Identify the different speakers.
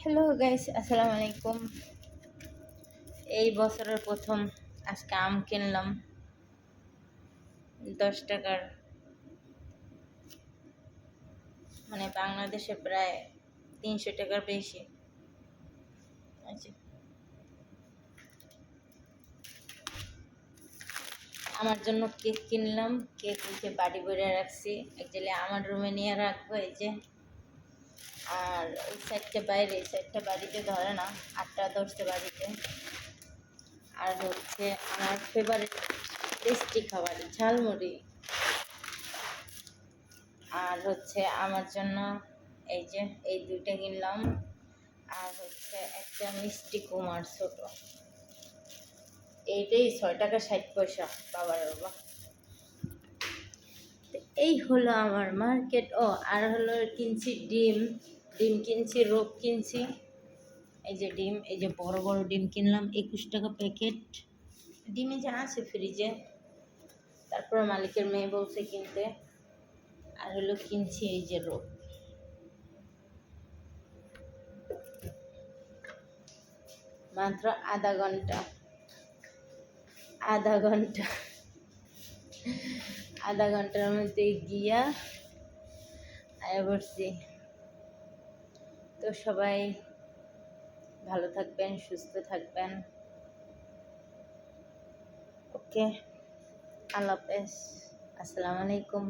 Speaker 1: Hello guys আসসালামু আলাইকুম এই বছরের প্রথম আজকে আম কিনলাম। দশ টাকার। মানে বাংলাদেশে প্রায় তিনশো টাকার বেশি। আচ্ছা। আমার জন্য কেক কিনলাম। কেক বাড়ি ভরে রাখছি। অ্যাকচুয়ালি আমার রুমে নিয়ে রাখব, এই যে। আর এই সাইডটা বাইরে এই সাইডটা বাড়িতে ধরে না, আটটা, দশটা বাড়িতে। আর হচ্ছে আমার ফেভারিট টেস্টি খাবার ঝালমুড়ি। আর হচ্ছে আমার জন্য এই যে, এই দুইটা কিনলাম। আর হচ্ছে একটা মিষ্টি কুমার ছোট। এইটাই ছয় টাকা ষাট পয়সা, বাবার বাবা। এই হলো আমার মার্কেট। ও, আর হলো কিনছি ডিম। ডিম কিনছি, রোগ কিনছি। এই যে ডিম, এই যে বড় বড় ডিম কিনলাম, একুশ টাকা প্যাকেট। ডিমে যা আছে ফ্রিজে তারপর মালিকের মেয়ে বলছে কিনতে। আর হলো কিনছি এই যে রোগ। মাত্র আধা ঘণ্টা। আধা ঘণ্টা। আধা ঘণ্টার মধ্যে গিয়া আয়া পড়ছি। তো সবাই ভালো থাকবেন সুস্থ থাকবেন। ওকে আল্লাহ হাফেজ। আসসালামু আলাইকুম।